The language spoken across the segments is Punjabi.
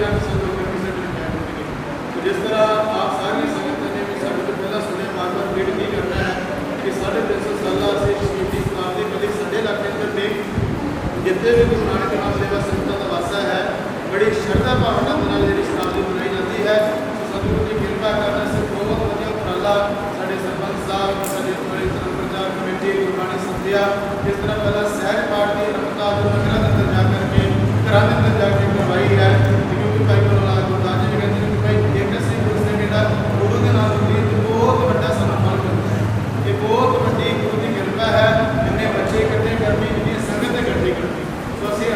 ਸੰਗਤ ਨੂੰ ਕਿਸੇ ਨੂੰ ਕਹਿ ਦਿੱਤੀ ਤੇ ਜਿਸ ਤਰ੍ਹਾਂ ਆਪ ਸਾਰੀ ਸੰਗਤ ਨੇ ਵੀ ਸਾਡੇ ਤੋਂ ਪਹਿਲਾਂ ਸੁਣਿਆ ਬਾਰ ਬਾਰ ਰਿਪੀਟ ਨਹੀਂ ਕਰਨਾ ਹੈ ਕਿ ਸਾਡੇ 300 ਸਾਲਾਂ ਅਸੀਂ ਸ਼ਹੀਦੀ ਇਸਲਾਮ ਦੀ ਕਦੀ ਸਾਡੇ ਇਲਾਕੇ ਅੰਦਰ ਨਹੀਂ ਜਿੱਥੇ ਵੀ ਗੁਰੂ ਨਾਨਕ ਨਾਮ ਸੇਵਾ ਸੰਗਤਾਂ ਦਾ ਵਾਸਾ ਹੈ ਬੜੀ ਸ਼ਰਧਾ ਭਾਵਨਾ ਦੇ ਨਾਲ ਜਿਹੜੀ ਇਸਲਾਮ ਦੀ ਮਨਾਈ ਜਾਂਦੀ ਹੈ ਸੋ ਸਤਿਗੁਰੂ ਦੀ ਕਿਰਪਾ ਕਰਨ ਸੇ ਬਹੁਤ ਵਧੀਆ ਉਪਰਾਲਾ ਸਾਡੇ ਸਰਪੰਚ ਸਾਹਿਬ ਸਾਡੇ ਬੜੇ ਧਰਮ ਪ੍ਰਚਾਰ ਕਮੇਟੀ ਗੁਰਬਾਣੀ ਸੰਧਿਆ ਇਸ ਤਰ੍ਹਾਂ ਪਹਿਲਾਂ ਸਹਿਜ ਪਾਠ ਦੀ ਰਮਤਾ ਜੋ ਨਗਰਾਂ ਦੇ ਅੰਦਰ ਜਾ ਕਰਕੇ ਘਰਾਂ ਦੇ ਅੰਦਰ ਜਾ ਕੇ ਕਰਵਾਈ ਹੈ ਤੇ ਕਿਉਂਕਿ ਭਾਈ ਗੁਰਨਾਮ ਗੁਰਦਾਸ ਜੀ ਕਹਿੰਦੇ ਨੇ ਕਿ ਭਾਈ ਇੱਕ ਅਸੀਂ ਗੁਰੂ ਸਿੰਘ ਜਿਹੜਾ ਗੁਰੂ ਦੇ ਨਾਲ ਜੁੜੀ ਤੇ ਬਹੁਤ ਵੱਡਾ ਸਾਨੂੰ ਫਲ ਮਿਲਦਾ ਹੈ ਇਹ ਬਹੁਤ ਵੱਡੀ ਗੁਰੂ ਦੀ ਕਿਰਪਾ ਹੈ ਜਿੰਨੇ ਬੱਚੇ ਇਕੱਠੇ ਕਰਨੀ ਜਿੰਨੀ ਸੰਗਤ ਇਕੱਠੀ ਕਰਨੀ ਸੋ ਅਸੀਂ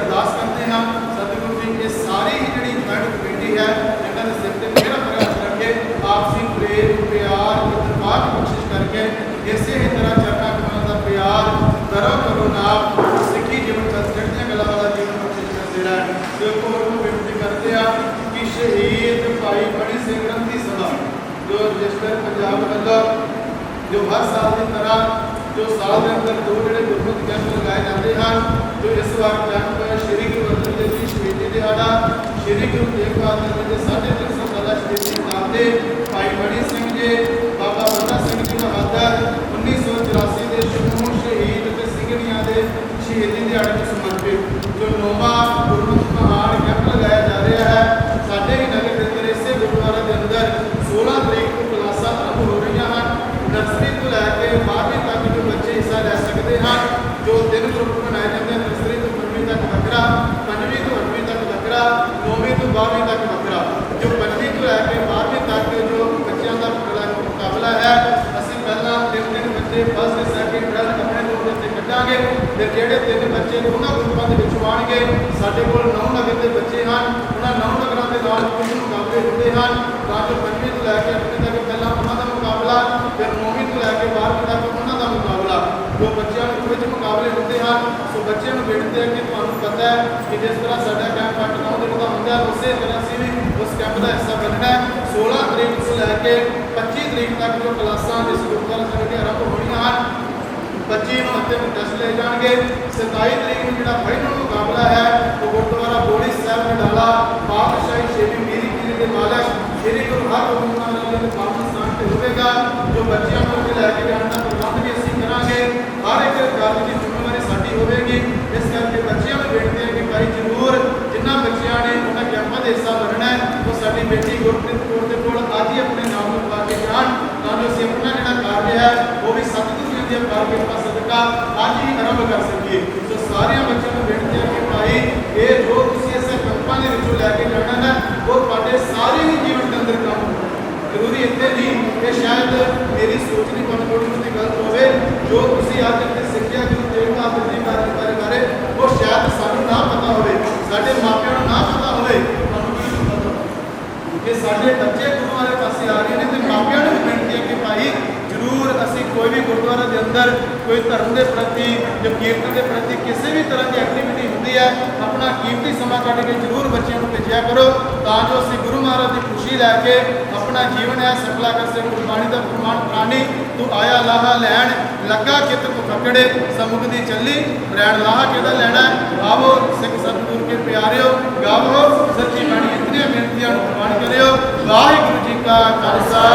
ਅਰਦਾਸ ਕਰਦੇ ਹਾਂ ਸਤਿਗੁਰੂ ਜੀ ਇਹ ਸਾਰੀ ਹੀ ਜਿਹੜੀ ਜੁਆਇੰਟ ਕਮੇਟੀ ਹੈ ਇਹਨਾਂ ਦੇ ਸਿਰ ਤੇ ਮੇਰਾ ਪ੍ਰਯਾਸ ਕਰਕੇ ਆਪਸੀ ਪ੍ਰੇਮ ਪਿਆਰ ਇਤਫਾਕ ਕੋਸ਼ਿਸ਼ ਕਰਕੇ ਇਸੇ ਹੀ ਤਰ੍ਹਾਂ ਚਰਨਾ ਕਮਲ ਦਾ ਪਿਆਰ ਕਰੋ ਕਰੋ ਨਾਮ ਸਿੱਖੀ ਜੀਵਨ ਦਾ ਚੜ੍ਹਦੀਆਂ ਗੱਲਾਂ ਵਾਲਾ ਜੀਵਨ ਕੋਸ਼ਿਸ਼ ਕਰਦੇ ਰਹਿਣ ਤੇ ਇੱਕ ਹੋਰ ਨੂੰ ਬੇਨਤੀ ਕਰਦੇ ਆ ਕਿ ਸ਼ਹੀਦ ਭਾਈ ਬੜੀ ਸਿੰਘ ਗ੍ਰੰਥੀ ਸਭਾ ਜੋ ਰਜਿਸਟਰ ਪੰਜਾਬ ਵੱਲੋਂ ਜੋ ਹਰ ਸਾਲ ਦੀ ਤਰ੍ਹਾਂ ਜੋ ਸਾਲ ਦੇ ਅੰਦਰ ਦੋ ਜਿਹੜੇ ਗੁਰਮਤਿ ਕੈਂਪ ਲਗਾਏ ਜਾਂਦੇ ਹਨ ਜੋ ਇਸ ਵਾਰ ਕੈਂਪ ਸ਼੍ਰੀ ਗੁਰੂ ਅਰਜਨ ਜੀ ਸ਼ਹੀਦੀ ਦਿਹਾੜਾ ਸ਼੍ਰੀ ਗੁਰੂ ਤੇਗ ਬਹਾਦਰ ਜੀ ਦੇ ਸਾਢੇ ਤਿੰਨ ਸੌ ਸਾਲਾ ਸ਼ਹੀਦੀ ਨਾਮ ਦੇ ਭਾਈ ਮਣੀ ਸਿੰਘ ਜੀ, ਬਾਬਾ ਬੰਦਾ ਸਿੰਘ ਜੀ ਦਾ ਵਾਦਾ 1984 ਦੇ ਸ਼ਮੂਨ ਸ਼ਹੀਦ ਤੇ ਸਿੰਘਣੀਆਂ ਦੇ ਸ਼ਹੀਦੀ ਦਿਹਾੜੇ ਨੂੰ ਸਮਰਪਿਤ। ਜੋ ਨੌਵਾਂ ਗੁਰਮਤਿ ਮਹਾਨ ਕੈਂਪ ਲਗਾਇਆ ਜਾ ਰਿਹਾ ਹੈ, ਸਾਡੇ ਹੀ ਨਗਰ ਦੇ ਅੰਦਰ ਇਸੇ ਗੁਰਦੁਆਰਾ ਦੇ ਅੰਦਰ 16 ਤਰੀਕ ਤੋਂ ਕਲਾਸਾਂ ਆਰੰਭ ਹੋ ਰਹੀਆਂ ਹਨ ਨਰਸਰੀ ਤੋਂ ਲੈ ਕੇ 12ਵੀਂ ਤੱਕ ਜੋ ਬੱਚੇ ਹਿੱਸਾ ਲੈ ਸਕਦੇ ਹਨ ਜੋ ਤਿੰਨ ਗਰੁੱਪ ਬਣਾਏ ਜਾਂਦੇ ਹਨ ਨਰਸਰੀ ਤੋਂ 5ਵੀਂ ਤੱਕ ਵੱਖਰਾ 5ਵੀਂ ਤੋਂ 8ਵੀਂ ਤੱਕ ਵੱਖਰਾ 9ਵੀਂ ਤੋਂ 12ਵੀਂ ਤੱਕ ਵੱਖਰਾ ਜੋ 5ਵੀਂ ਤੋਂ ਲੈ ਕੇ 12ਵੀਂ ਤੱਕ ਜੋ ਬੱਚਿਆਂ ਦਾ ਮੁਕਾਬਲਾ ਮੁਕਾਬਲਾ ਹੈ ਅਸੀਂ ਪਹਿਲਾਂ ਤਿੰਨ ਤਿੰਨ ਬੱਚੇ ਫਸਟ ਸੈਕਿੰਡ ਥਰਡ ਆਪਣੇ ਤੌਰ 'ਤੇ ਕੱਢਾਂਗੇ ਫਿਰ ਜਿਹੜੇ ਤਿੰਨ ਬੱਚੇ ਉਹਨਾਂ ਗਰੁੱਪਾਂ ਦੇ ਵਿੱਚੋਂ ਆਉਣਗੇ। ਸਾਡੇ ਕੋਲ ਨੌ ਨਗਰ ਦੇ ਬੱਚੇ ਹਨ, ਉਹਨਾਂ ਨੌ ਨਗਰਾਂ ਦੇ ਨਾਲ ਕੁਝ ਮੁਕਾਬਲੇ ਹੁੰਦੇ ਹਨ। ਤਾਂ ਜੋ 5ਵੀਂ ਤੋਂ ਲੈ ਕੇ ਅੱਠਵੇਂ ਤੱਕ ਪਹਿਲਾਂ ਉਹਨਾਂ ਦਾ ਮੁਕਾਬਲਾ, ਫਿਰ ਨੌਵੀਂ ਤੋਂ ਲੈ ਕੇ 12ਵੀਂ ਤੱਕ ਉਹਨਾਂ ਦਾ ਮੁਕਾਬਲਾ। ਜੋ ਬੱਚਿਆਂ ਨੂੰ ਵਿੱਚ ਮੁਕਾਬਲੇ ਹੁੰਦੇ ਹਨ, ਸੋ ਬੱਚਿਆਂ ਨੂੰ ਬੇਨਤੀ ਹੈ ਕਿ ਤੁਹਾਨੂੰ ਪਤਾ ਹੈ ਕਿ ਜਿਸ ਤਰ੍ਹਾਂ ਸਾਡਾ ਕੈਂਪ 8-9 ਦਿਨ ਦਾ ਹੁੰਦਾ ਉਸੇ ਤਰ੍ਹਾਂ ਅਸੀਂ ਵੀ ਉਸ ਕੈਂਪ ਦਾ ਹਿੱਸਾ ਬਣਨਾ ਹੈ। 16 ਤਰੀਕ ਤੋਂ ਲੈ ਕੇ 25 ਤਰੀਕ ਤੱਕ ਜੋ ਕਲਾਸਾਂ ਇਸ ਗੁਰਦੁਆਰਾ ਸਾਹਿਬ ਦੇ ਆਰੰਭ ਹੋਣੀਆਂ ਹਨ 25 ਨੂੰ ਅਤੇ ਟੈਸਟ ਲਏ ਜਾਣਗੇ। 27 ਤਰੀਕ ਨੂੰ ਜਿਹੜਾ ਫਾਈਨਲ ਮੁਕਾਬਲਾ ਹੈ, ਉਹ ਗੁਰਦੁਆਰਾ ਬੋੜੀ ਸਾਹਿਬ ਨਡਾਲਾ ਪਾਤਸ਼ਾਹੀ ਸ਼ੇਰੀ ਮੀਰੀ ਪੀਰੀ ਦੇ ਮਾਲਕ ਸ਼੍ਰੀ ਗੁਰੂ ਹਰਗੋਬਿੰਦ ਸਾਹਿਬ ਜੀ ਦੇ ਪਾਵਨ ਸਥਾਨ ਤੇ ਹੋਵੇਗਾ, ਜੋ ਬੱਚਿਆਂ ਨੂੰ ਅੱਗੇ ਲੈ ਕੇ ਜਾਣ ਦਾ ਪ੍ਰਬੰਧ ਵੀ ਅਸੀਂ ਕਰਾਂਗੇ। ਹਰ ਇੱਕ ਗੱਲ ਦੀ ਜ਼ਿੰਮੇਵਾਰੀ ਸਾਡੀ ਹੋਵੇਗੀ। ਇਸ ਕਰਕੇ ਬੱਚਿਆਂ ਨੂੰ ਬੇਨਤੀ ਹੈ ਕਿ ਭਾਈ ਜ਼ਰੂਰ ਜਿਨ੍ਹਾਂ ਬੱਚਿਆਂ ਨੇ ਉਹਨਾਂ ਕੈਂਪਾਂ ਦੇ ਹਿੱਸਾ ਬਣਨਾ ਹੈ, ਉਹ ਸਾਡੀ ਬੇਟੀ ਗੁਰਪ੍ਰੀਤ ਕੌਰ ਦੇ ਕੋਲ ਅੱਜ ਹੀ ਆਪਣੇ ਨਾਮ ਨੂੰ ਪਾ ਕੇ ਜਾਣ ਤਾਂ ਜੋ ਅਸੀਂ ਆਪਣਾ ਜਿਹੜਾ ਕਾਰਜ ਹੈ ਉਹ ਵੀ ਸਤਿਗੁਰੂ ਜੀ ਦੀ ਅਪਾਰ ਕਿਰਪਾ ਅੱਜ ਹੀ ਆਰੰਭ ਕਰ ਸਕੀਏ। ਸੋ ਸਾਰਿਆਂ ਬੱਚਿਆਂ ਨੂੰ ਬੇਨਤੀ ਹੈ ਕਿ ਭਾਈ, ਇਹ ਜੋ ਤੁਸੀਂ ਇਸੇ ਕੈਂਪਾਂ ਦੇ ਵਿੱਚੋਂ ਲੈ ਕੇ ਜਾਣਾ ਹੈ ਉਹ ਤੁਹਾਡੇ ਸਾਰੇ ਹੀ ਜੀਵਨ ਦੇ ਅੰਦਰ ਕੰਮ ਜ਼ਰੂਰੀ ਇੱਥੇ ਨਹੀਂ ਕਿ ਸ਼ਾਇਦ ਮੇਰੀ ਸੋਚ ਨਹੀਂ, ਤੁਹਾਨੂੰ ਥੋੜੀ ਬਹੁਤੀ ਗਲਤ ਹੋਵੇ, ਜੋ ਤੁਸੀਂ ਅੱਜ ਇੱਥੇ ਸਿੱਖਿਆ ਗੁਰੂ ਤੇਗ ਬਹਾਦਰ ਜੀ ਬਾਰੇ ਬਾਰੇ ਬਾਰੇ, ਉਹ ਸ਼ਾਇਦ ਸਾਨੂੰ ਨਾ ਪਤਾ ਹੋਵੇ, ਸਾਡੇ ਮਾਪਿਆਂ ਨੂੰ ਨਾ ਪਤਾ ਹੋਵੇ, ਤੁਹਾਨੂੰ ਕੀ ਪਤਾ ਕਿ ਸਾਡੇ ਬੱਚੇ ਗੁਰੂ ਵਾਲੇ ਪਾਸੇ ਆ ਰਹੇ ਨੇ, ਤੇ ਮਾਪਿਆਂ ਨੂੰ ਵੀ ਬੇਨਤੀ ਹੈ ਕਿ ਭਾਈ, ਜ਼ਰੂਰ ਅਸੀਂ ਕੋਈ ਵੀ ਗੁਰਦੁਆਰਾ ਦੇ ਅੰਦਰ ਕੋਈ ਧਰਮ ਦੇ ਪ੍ਰਤੀ ਜਾਂ ਕੀਰਤਨ ਦੇ ਪ੍ਰਤੀ ਕਿਸੇ ਵੀ ਤਰ੍ਹਾਂ ਦੀ ਐਕਟੀਵਿਟੀ ਹੁੰਦੀ ਹੈ, ਆਪਣਾ ਕੀਮਤੀ ਸਮਾਂ ਕੱਢ ਕੇ ਜ਼ਰੂਰ ਬੱਚਿਆਂ ਨੂੰ ਭੇਜਿਆ ਕਰੋ, ਤਾਂ ਜੋ ਅਸੀਂ ਗੁਰੂ ਮਹਾਰਾਜ ਦੀ ਖੁਸ਼ੀ ਲੈ ਕੇ ਆਪਣਾ ਜੀਵਨ ਹੈ ਸਫਲਾ ਕਰ ਸੇ ਗੁਰਬਾਣੀ ਦਾ ਪ੍ਰਮਾਣ ਪ੍ਰਾਣੀ, ਤੂੰ ਆਇਆ ਲਾਹਾ ਲੈਣ, ਲੱਗਾ ਚਿੱਤ ਕੋ ਫਕੜੇ ਸਮੁਖ ਦੀ ਚੱਲੀ ਰਹਿਣ ਲਾਹਾ ਕਿਹਦਾ ਲੈਣਾ ਹੈ? ਆਵੋ ਸਿੱਖ ਸਤਿਗੁਰ ਕੇ ਪਿਆਰਿਓ, ਗਾਵੋ ਸੱਚੀ ਬਾਣੀ। ਇਤਨੀਆਂ ਬੇਨਤੀਆਂ ਨੂੰ ਪ੍ਰਮਾਣ ਕਰਿਓ। ਵਾਹਿਗੁਰੂ ਜੀ ਕਾ ਖਾਲਸਾ।